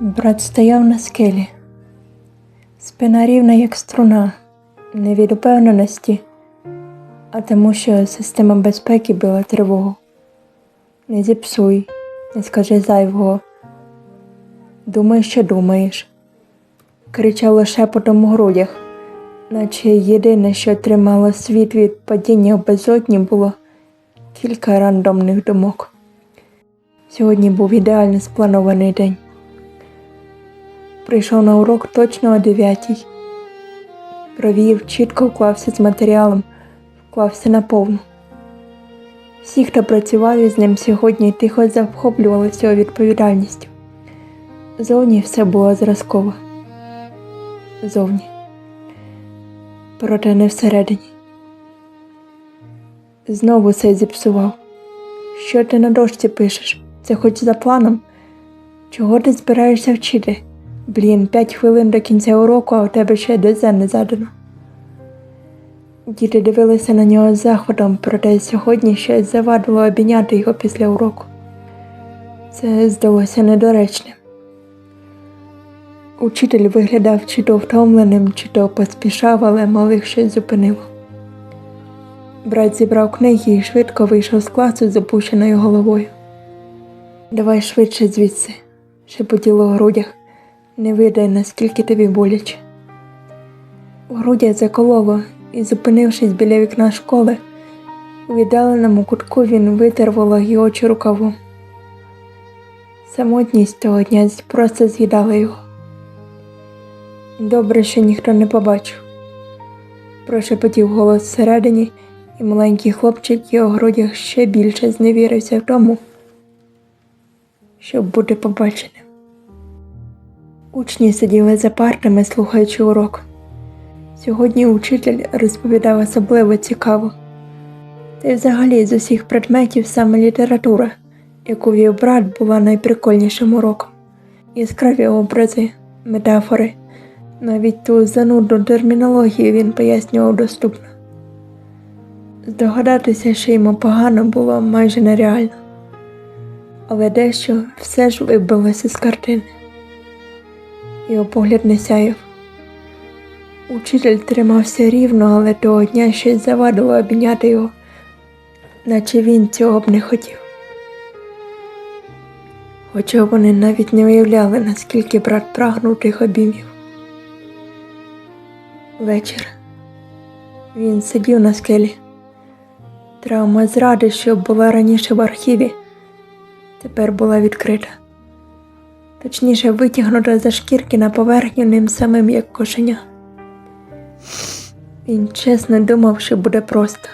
Брат стояв на скелі, спина рівна, як струна, не від упевненості, а тому, що система безпеки била тривогу. Не зіпсуй, не скажи зайвого. Думай, що думаєш. Кричав лише по тому грудях, наче єдине, що тримало світ від падіння в безодні, було кілька рандомних думок. Сьогодні був ідеально спланований день. Прийшов на урок точно о 9. Провів, чітко вклався з матеріалом, вклався наповну. Всі, хто працював із ним сьогодні, тихо захоплювалися відповідальністю. Зовні все було зразково. Зовні. Проте не всередині. Знову все зіпсував. Що ти на дошці пишеш? Це хоч за планом? Чого ти збираєшся вчити? Блін, п'ять хвилин до кінця уроку, а у тебе ще ДЗ не задано. Діти дивилися на нього з захватом, проте сьогодні щось завадило обійняти його після уроку. Це здалося недоречним. Учитель виглядав чи то втомленим, чи то поспішав, але малих щось зупинило. Брат зібрав книги і швидко вийшов з класу з опущеною головою. Давай швидше звідси, шепотіло в грудях. Не видай, наскільки тобі боляче. У грудях закололо, і, зупинившись біля вікна школи, у віддаленому кутку він витер вологі очі рукавом. Самотність того дня просто з'їдала його. Добре, що ніхто не побачив. Прошепотів голос всередині, і маленький хлопчик його грудях ще більше зневірився в тому, щоб бути побаченим. Учні сиділи за партами, слухаючи урок. Сьогодні учитель розповідав особливо цікаво. Та й взагалі з усіх предметів саме література, яку вів брат, була найприкольнішим уроком. Яскраві образи, метафори, навіть ту занудну термінологію він пояснював доступно. Здогадатися, що йому погано було майже нереально, але дещо все ж вибилося з картини. Його погляд не сяяв. Учитель тримався рівно, але того дня щось завадило обійняти його, наче він цього б не хотів. Хоча вони навіть не уявляли, наскільки брат прагнув тих обіймів. Вечір. Він сидів на скелі. Травма зради, що була раніше в архіві, тепер була відкрита. Точніше, витягнута за шкірки на поверхню ним самим як кошеня. Він чесно думав, що буде просто.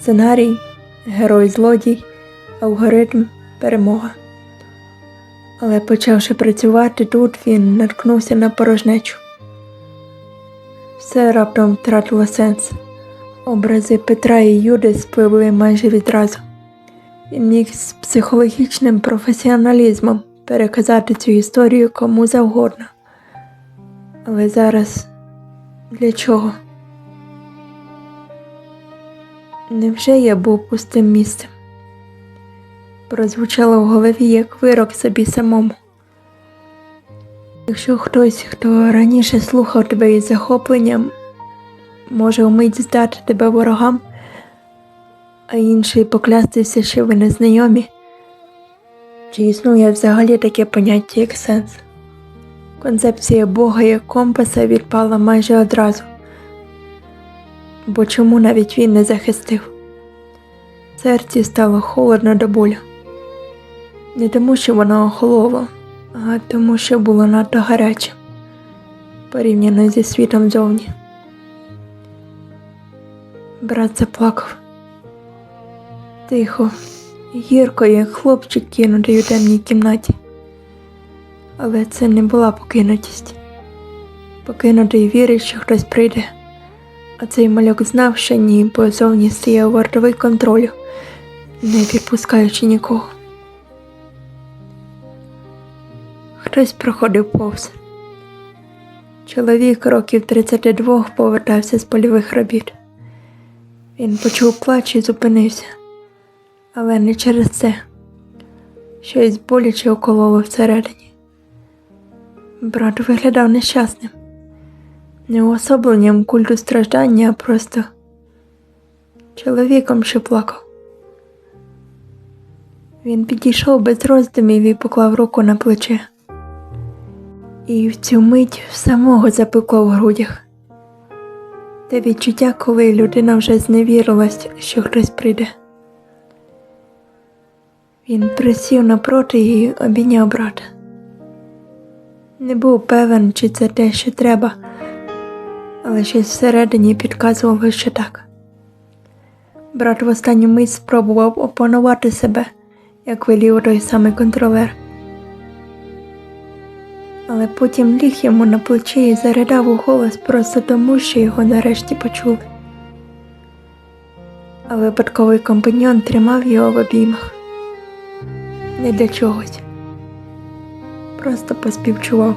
Сценарій, герой злодій, алгоритм, перемога. Але почавши працювати тут, він наткнувся на порожнечу. Все раптом втратило сенс. Образи Петра і Юди спливли майже відразу. Він міг з психологічним професіоналізмом переказати цю історію кому завгодно. Але зараз для чого? Невже я був пустим місцем? Прозвучало в голові як вирок собі самому. Якщо хтось, хто раніше слухав тебе із захопленням, може вмить здати тебе ворогам, а інший поклястися, що ви незнайомі, чи існує взагалі таке поняття як сенс? Концепція Бога як компаса відпала майже одразу. Бо чому навіть він не захистив? Серці стало холодно до болю. Не тому, що воно охололо, а тому, що було надто гаряче, порівняно зі світом зовні. Брат заплакав. Тихо, гірко, як хлопчик кинутий у темній кімнаті. Але це не була покинутість. Покинутий вірить, що хтось прийде. А цей малюк знав, що ні, бо зовні стояв вартовий контролю, не відпускаючи нікого. Хтось проходив повз. Чоловік років 32 повертався з польових робіт. Він почув плач і зупинився, але не через це. Щось боляче окололо всередині. Брат виглядав нещасним, не уособленням культу страждання, а просто чоловіком, що плакав. Він підійшов без роздумів і поклав руку на плече. І в цю мить самого запекло в грудях. Те відчуття, коли людина вже зневірилась, що хтось прийде. Він присів напроти і обійняв брата. Не був певен, чи це те, що треба, але щось всередині підказувало, що так. Брат в останню мить спробував опанувати себе, як велів той самий контролер. Але потім ліг йому на плечі і заридав у голос просто тому, що його нарешті почули. А випадковий компаньон тримав його в обіймах. Не для чогось. Просто поспівчував.